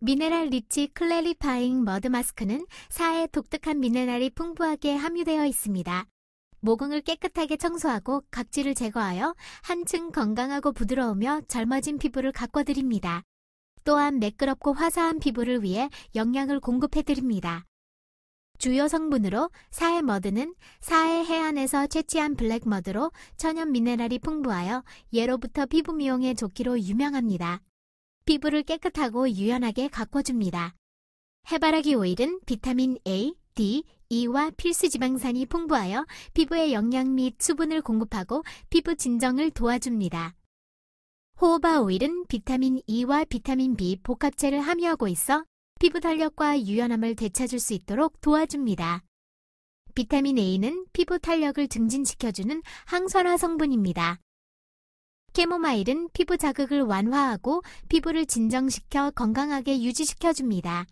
미네랄 리치 클래리파잉 머드 마스크는 사에 독특한 미네랄이 풍부하게 함유되어 있습니다. 모공을 깨끗하게 청소하고 각질을 제거하여 한층 건강하고 부드러우며 젊어진 피부를 가꿔드립니다. 또한 매끄럽고 화사한 피부를 위해 영양을 공급해드립니다. 주요 성분으로 사해 머드는 사해 해안에서 채취한 블랙 머드로 천연 미네랄이 풍부하여 예로부터 피부 미용에 좋기로 유명합니다. 피부를 깨끗하고 유연하게 가꿔줍니다. 해바라기 오일은 비타민 A, D, E와 필수 지방산이 풍부하여 피부에 영양 및 수분을 공급하고 피부 진정을 도와줍니다. 호호바 오일은 비타민 E와 비타민 B 복합체를 함유하고 있어 피부 탄력과 유연함을 되찾을 수 있도록 도와줍니다. 비타민 A는 피부 탄력을 증진시켜주는 항산화 성분입니다. 캐모마일은 피부 자극을 완화하고 피부를 진정시켜 건강하게 유지시켜줍니다.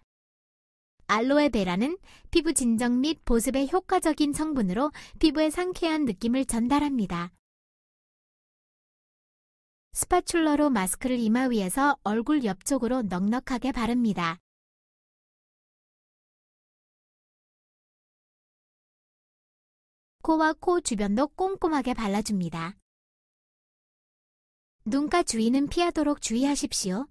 알로에베라는 피부 진정 및 보습에 효과적인 성분으로 피부에 상쾌한 느낌을 전달합니다. 스파츌러로 마스크를 이마 위에서 얼굴 옆쪽으로 넉넉하게 바릅니다. 코와 코 주변도 꼼꼼하게 발라줍니다. 눈가 주위는 피하도록 주의하십시오.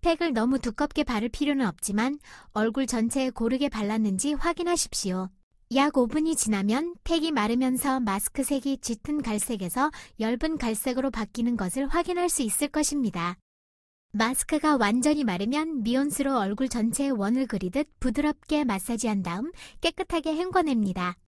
팩을 너무 두껍게 바를 필요는 없지만 얼굴 전체에 고르게 발랐는지 확인하십시오. 약 5분이 지나면 팩이 마르면서 마스크 색이 짙은 갈색에서 엷은 갈색으로 바뀌는 것을 확인할 수 있을 것입니다. 마스크가 완전히 마르면 미온수로 얼굴 전체에 원을 그리듯 부드럽게 마사지한 다음 깨끗하게 헹궈냅니다.